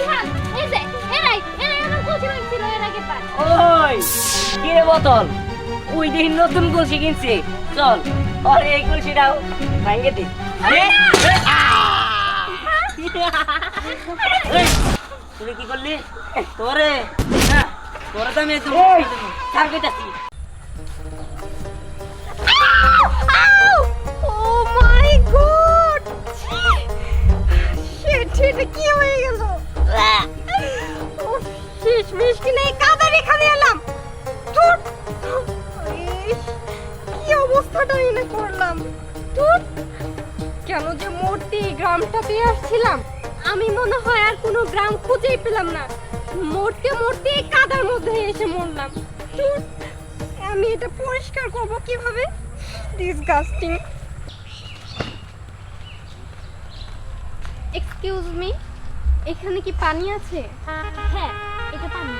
ইহান এই যে এরাই এরাই আমার কলসি ভাঙছিল এর আগে বার ওই কি রে বোতল? ওই দিন নতুন কলসি কিনছি। চল আর এই কলসিটাও ভাঙে দি। আরে তুই কি করলি? তোরে তোরে তো আমি একদম ছাড় কি এনে করলাম ধুর, কেন যে মূর্তি গ্রামটাতে আসছিলাম, আমি মনে হয় আর কোনো গ্রাম খুঁজেই পেলাম না। মরতে মরতে কাদার মধ্যে এসে মরলাম। আমি এটা পরিষ্কার করব কীভাবে? ডিসগাস্টিং এক্সকিউজ মি এখানে কি পানি আছে? হ্যাঁ এটা পানি।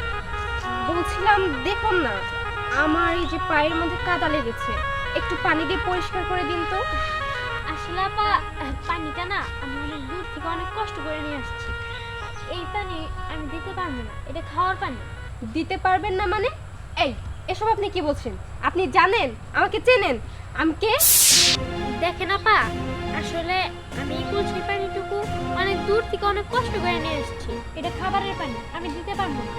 বলছিলাম দেখুন না, আমার এই যে পায়ের মধ্যে কাদা লেগেছে। একটু পানি দিয়ে পরিষ্কার করে দিন তো। আসলে আপা পানিটা না আমি অনেক দূর থেকে অনেক কষ্ট করে নিয়ে আসছি। এই পানি আমি দিতে পারব না এটা খাওয়ার পানি। দিতে পারবেন না মানে? এই এসব আপনি কি বলছেন? আপনি জানেন? আমাকে চেনেন? আমি কে? দেখেন আপা আসলে আমি এই কলসির পানিটুকু অনেক দূর থেকে অনেক কষ্ট করে নিয়ে এসেছি এটা খাবারের পানি আমি দিতে পারব না।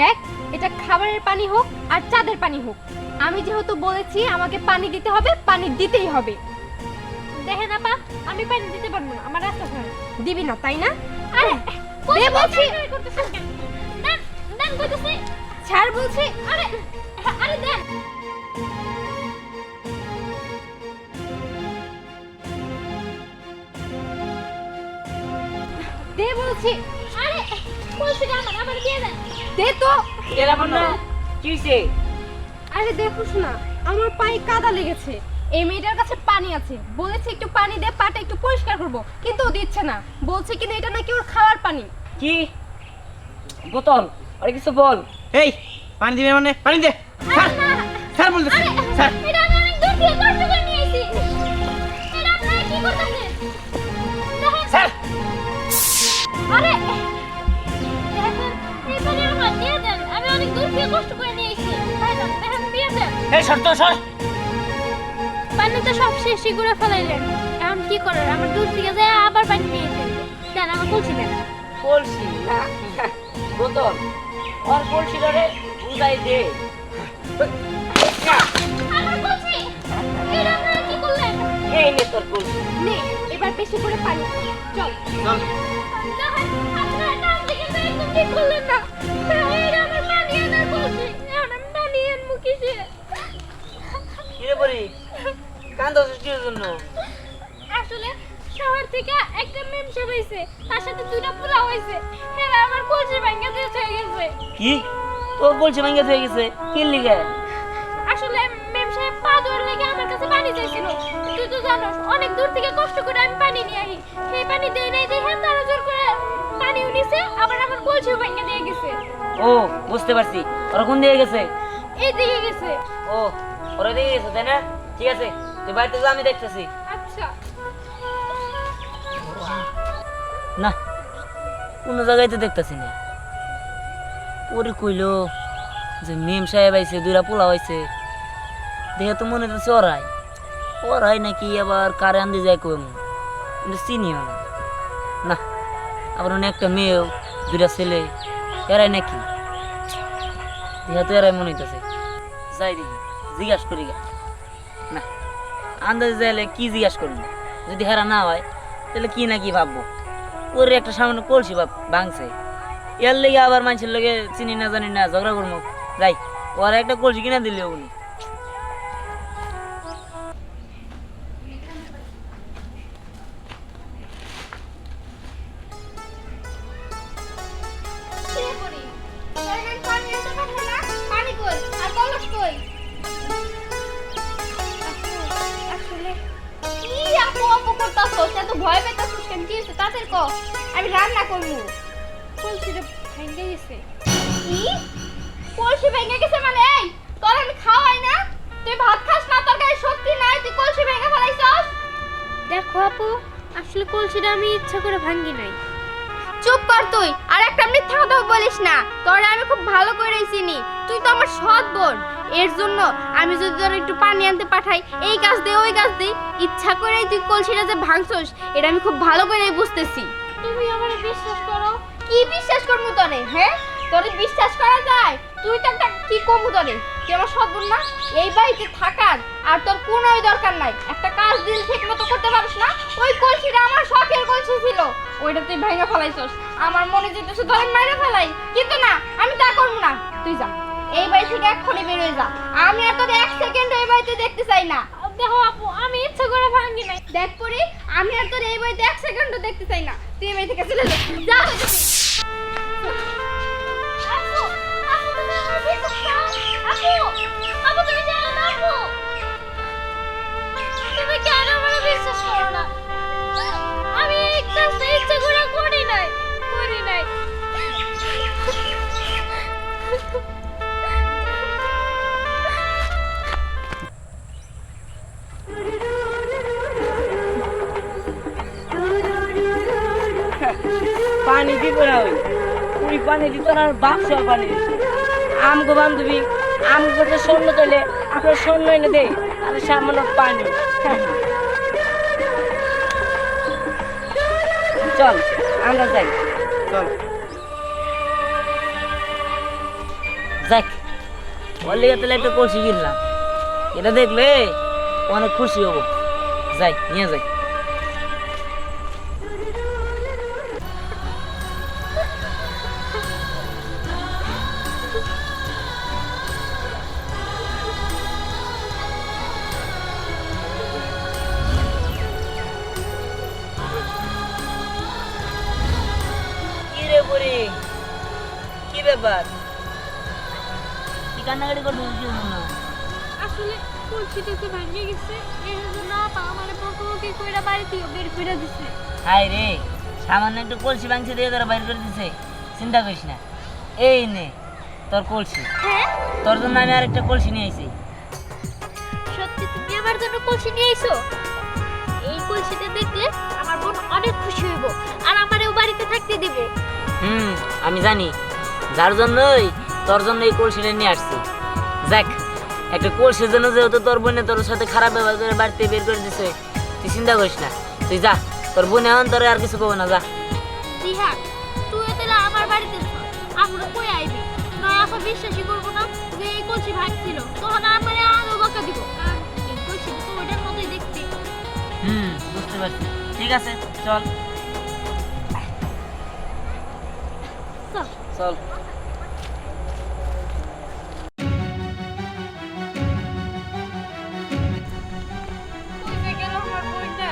দেখ এটা খাবারের পানি হোক আর চাঁদের পানি হোক। আমি যেহেতু বলেছি আমাকে পানি দিতে হবে পানি দিতেই হবে। দেখেন আপা আমি পানি দিতে পারব না আমার রাস্তা খারাপ দিবি না তাই না? আরে দে বলছি? দেন দেন কইতেছি ছাড় বলছি। আরে আরে দেন দে বলছি। আরে আমার আমার দিয়ে দেন দে তো এরকম না। কি হইছে? আরে দেখোস না আমার পায়ে কাদা লেগেছে। এই মেয়েটার কাছে পানি আছে। বলেছে একটু পানি দে পাটা একটু পরিষ্কার করব কিন্তু ও দিচ্ছে না। বলছে কিনা এটা নাকি ওর খাওয়ার পানি। কি? বোতল আরে কিছু বল। এই পানি দিবে মানে? পানি দে। স্যার স্যার বলতেছি। স্যার। এই সর তো সর পানিতে সব শেষই করে ফেলাইলেন। এখন কি করার? আমার দূর থেকে যায় আবার পানি নিয়ে এসে দেন আমার কলসি দেন। কলসি? না বোতল। আর কলসি ধরে বুঝাই দে। আমার কলসি! এটা আপনারা কি করলেন? এই নে তোর কলসি। নে এবার বেশি করে পানি চল। চল। আপনারা দিকে তো একদম ঠিক করলেন না কি রে বলি কান্দছিস কির জন্য। আসলে শহর থেকে একটা মেম সাহেব হয়েছে তার সাথে দুইটা পোলা হয়েছে এরা আমার কলসি ভাঙ্গা দিয়ে হয়ে গেছে। কি? তোর কলসি ভেঙে হয়ে গেছে? কি লিগে? আসলে মেম সাহেব পা ধোয়ার লেগে আমার কাছে পানি চাইছিল। তুই তো জানোস অনেক দূর থেকে কষ্ট করে আমি পানি নিয়ে আহি। সেই পানি দেই নাই দেখে তারা জোর করে পানি উনিছে আবার আমার কলসি ভাঙ্গা দিয়ে গেছে। ও বুঝতে পারছি। ওরা কোন দিকে গেছে? এই দিকে গেছে। ও ওরা দিকে গেছে তাই না? ঠিক আছে তুই বাড়িতে যা আমি দেখতেছি। আচ্ছা। না কোনো জায়গায় তো দেখতেছি না। পরে কইলো যে মেম সাহেব আইছে দুইটা পোলা হয়েছে দেখে তো মনে হচ্ছে ওরাই। ওরাই নাকি আবার কারে আনতে যায় কই মন কিন্তু চিনিও না না আবার অনেক একটা মেয়েও দুইটা ছেলে। এরাই নাকি? দেখে তো এরাই মনে হইতেছে। যাই দেখি, জিজ্ঞাস করি না, আন্দাজে যাইলে কি জিজ্ঞাসা করব? যদি হেরা না হয়, তাহলে কি না কি ভাববো? ওর একটা সামান্য কলসি ভাব ভাঙছে। এর লেগে আবার মানুষের লোকে চিনি না জানি না, ঝগড়া করব যাই, ওরা একটা কলসি কিনা দিলে উনি। করতাছো এত ভয় পেতাছিস কেন? কি হইছে তাড়াতাড়ি ক। আমি রান্না করব। কলসিটা ভেঙে গেছে। কি? কলসি ভেঙে গেছে মানে? এই তোর আমি খাওয়াই না? তুই ভাত খাস না তোর গায়ে শক্তি নাই তুই কলসি ভেঙে ফেলাইছস? দেখো আপু আসলে কলসিটা আমি ইচ্ছা করে ভাঙ্গি নাই। চুপ কর তুই আর একটা মিথ্যা কথা বলিস না। তোরে আমি খুব ভালো করে চিনি। তুই তো আমার সৎ বোন। এর জন্য আমি যদি তোর একটু পানি আনতে পাঠাই এই কাজ দে ওই কাজ দে। ইচ্ছা করে তুই কলসিটা যে ভাঙছস এটা আমি খুব ভালো করেই বুঝতেছি। তুমি আমার বিশ্বাস করো? কি বিশ্বাস করব তোরে হ্যাঁ? তোরে বিশ্বাস করা যায়? তুই তো একটা কি কমু তোরে? তুই আমার সৎ না? এই বাড়িতে থাকার আর তোর কোনোই দরকার নাই। একটা কাজ দিল ঠিক মতো করতে পারিস না? ওই কলসিটা আমার শখের কলসি ছিল। ওইটা তুই ভেঙে ফেলাইছস। আমার মনে যেতেছে ধরে মাইরে ফেলাই। কিন্তু না আমি তা করব না। তুই যা। এই বাড়ি থেকে এক্ষুনি বেরোয় যা। আমি আর তোকে এক সেকেন্ড এই বাড়িতে দেখতে চাই না। দেখো আপু আমি ইচ্ছা করে ভাঙি নাই। দেখ করি আমি আর তোর এই বাড়িতে এক সেকেন্ডও দেখতে চাই না। তুই এই বাড়ি থেকে চলে যা। যা। আপু আপু তুমি জানো না আপু। তুমি কেন পানি দিব না ওই পানি দিত না বাক্স পানি আমগো বান্ধবী আমগো কাছে স্বর্ণ তোলে আপনার স্বর্ণ এনে দেয় আর সামান্য পানি চল আমরা যাই। চল। যাক ওর লেগে তাহলে একটা কলসি কিনলাম। এটা দেখলে অনেক খুশি হব। যাই নিয়ে যাই। কি কি ব্যাপার? কি কান্নাকাটি করছিস কি জন্য? আসলে কলসিটা তো ভেঙে গেছে এর জন্য আপা আমার বকুবকি কইরা বাড়ি বের করে দিছে। হাই রে সামান্য একটু কলসি ভাঙছে দিয়ে তোরা বাইর করে দিছে। চিন্তা করিস না। এই নে তোর কলসি। হ্যাঁ? তোর জন্য আমি আরেকটা কলসি নিয়ে আইছি। সত্যি তুমি আমার জন্য কলসি নিয়ে এসো এই কলসিটা দেখলে আমার বোন অনেক খুশি হইব আর আমারও বাড়িতে থাকতে দিব। হুম আমি জানি। যার জন্যই তোর জন্য এই কলসিটা নিয়ে আসছি। দেখ একটা কলসির জন্য যেহেতু তোর বোনে তোর সাথে খারাপ ব্যবহার করে বাড়িতে বের করে দিছে তুই চিন্তা করিস না। তুই যা তোর বোনে এখন তোর আর কিছু কবে না যা। দিহা তুই তাহলে আমার বাড়িতে আমরা কই আইবি? নয় আপা বিশ্বাসই করব না যে এই কলসি ভাগছিল তখন আমার আরও বকা দিব। কারণ এই কলসি তো ওইটার মতোই দেখতে। হুম বুঝতে পারছি। ঠিক আছে চল। চল। চল কইতে গেল আমার বইটা?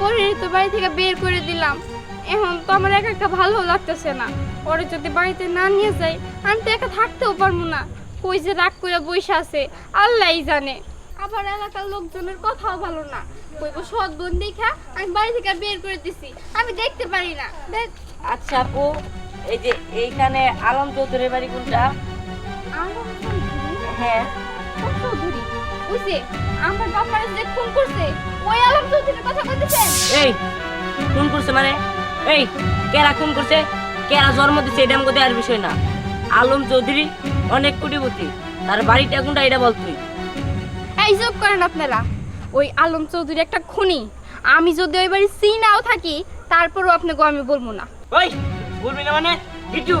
পরে তো বাড়ি থেকে বের করে দিলাম। এখন তো আমার একা একা ভালো লাগতেছে না। পরে যদি বাড়িতে না নিয়ে যাই, আমি তো একা থাকতেও পারব না। কই যে রাগ করে বসে আছে, আল্লাহই জানে। আবার এলাকার লোকজনের কথাও ভালো না। কইব সৎ বোন দেখা আমি বাড়ি থেকে বের করে দিছি। আমি দেখতে পারি না। দেখ। আচ্ছা আপু এই যে এইখানে আলম চৌধুরীর বাড়ি কোনটা? আলম চৌধুরী হ্যাঁ। চৌধুরী? যে আমার বাবার যে খুন করছে ওই আলম চৌধুরীর কথা বলতেছেন এই খুন করছে মানে? এই কেরা খুন করছে? কেরা জন্ম দিচ্ছে এটা আমাকে দেওয়ার বিষয় না। আলম চৌধুরী অনেক কোটিপতি। তার বাড়িটা কোনটা এটা বল তুই। এই জব করেন আপনারা। ওই আলম চৌধুরী একটা খুনি। আমি যদি ওই বাড়ি সিনাও থাকি তারপরও আপনাকে আমি বলব না। ওই বলবি না মানে? কিছু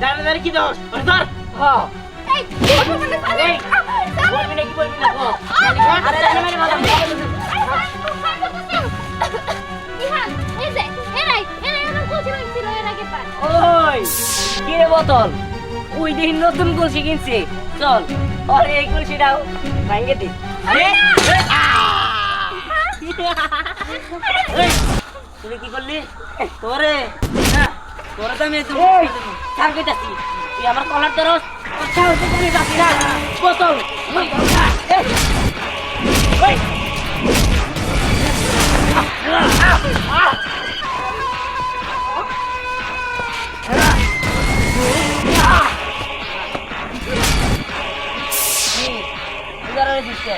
দাঁড়া দাঁড়া কি দোষ? ধর। হ্যাঁ বলব না, কি বলবি না। ওই কি রে বোতল? ওই দিন নতুন কলসি কিনছে। চল আর এই কলসিটাও। ভাঙ্গে দি তুই কি করলি? তোরে? না তোরে তো আমি ছাড় কইতাছি তুই আমার কলার ধরস আচ্ছা হতে জানি যাচ্ছি না। বোতল ওই, এই, তুই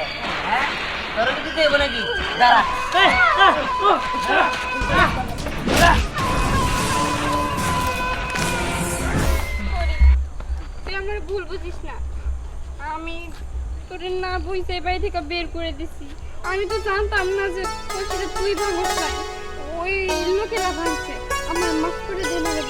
আমার ভুল বুঝিস না। আমি তোরে না বুঝতে বাড়ি থেকে বের করে দিছি। আমি তো জানতাম না যে তোর তুই ভাঙস ওই লোকেরা ভাঙছে। আমার মাফ করে দে না রে